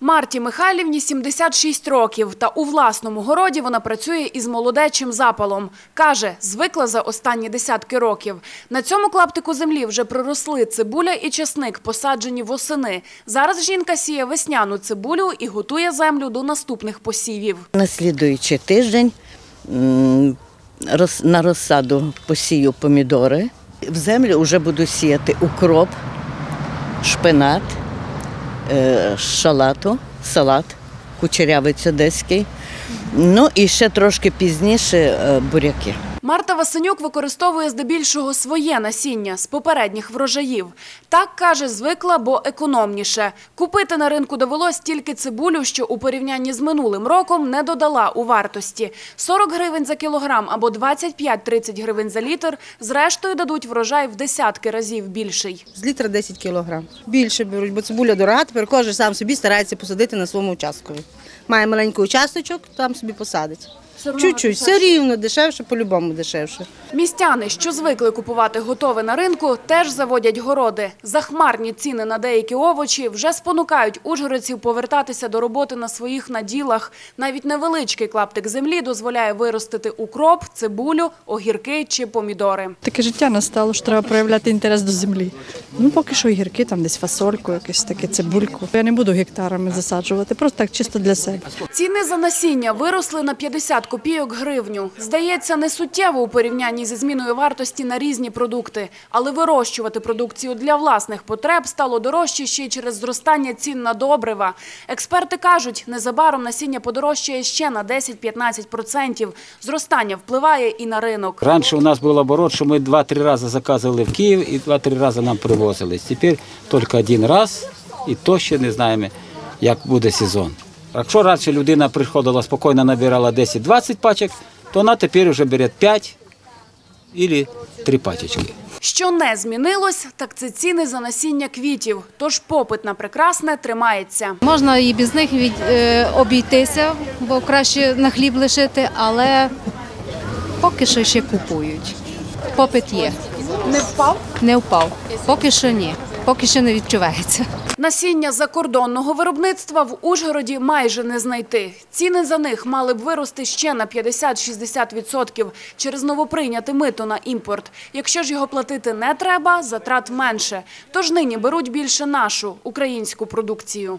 Марті Михайлівні 76 років, та у власному городі вона працює із молодечим запалом. Каже, звикла за останні десятки років. На цьому клаптику землі вже проросли цибуля і чесник, посаджені восени. Зараз жінка сіє весняну цибулю і готує землю до наступних посівів. На слідуючий тиждень на розсаду посію помідори. В землю вже буду сіяти укроп, шпинат, шалату, салат, кучерявець одеський. Ну і ще трошки пізніше е, буряки. Марта Васенюк використовує здебільшого своє насіння з попередніх врожаїв. Так, каже, звикла, бо економніше. Купити на ринку довелось тільки цибулю, що у порівнянні з минулим роком не додала у вартості. 40 гривень за кілограм або 25-30 гривень за літр, зрештою дадуть врожай в десятки разів більший. З літра 10 кілограм. Більше беруть, бо цибуля дорога, тепер кожен сам собі старається посадити на своєму участку. Має маленький участочок, там собі посадить. Чуть-чуть, все рівно, дешевше, по-любому дешевше. Містяни, що звикли купувати готове на ринку, теж заводять городи. Захмарні ціни на деякі овочі вже спонукають ужгородців повертатися до роботи на своїх наділах. Навіть невеличкий клаптик землі дозволяє виростити укроп, цибулю, огірки чи помідори. Таке життя настало, що треба проявляти інтерес до землі. Ну, поки що огірки, там десь фасольку, якусь таке цибульку. Я не буду гектарами засаджувати, просто так чисто для себе. Ціни за насіння виросли на 50 копійок гривню. Здається, не суттєво у порівнянні зі зміною вартості на різні продукти. Але вирощувати продукцію для власних потреб стало дорожче ще й через зростання цін на добрива. Експерти кажуть, незабаром насіння подорожчає ще на 10-15%. Зростання впливає і на ринок. Раньше у нас был оборот, что мы два-три раза заказывали в Киев и два-три раза нам привозили. Теперь только один раз, і то ще не знаємо, як буде сезон. Якщо раніше людина приходила спокійно набирала 10-20 пачок, то вона тепер вже бере 5 або 3 пачечки. Що не змінилось, так це ціни за насіння квітів. Тож попит на прекрасне тримається. Можна і без них від, е, обійтися, бо краще на хліб лишити, але поки що ще купують. Попит є. Не впав? Не впав. Поки що ні. Поки що не відчувається. Насіння закордонного виробництва в Ужгороді майже не знайти. Ціни за них мали б вирости ще на 50-60% через новоприйняте мито на імпорт. Якщо ж його платити не треба, затрат менше. Тож нині беруть більше нашу, українську продукцію.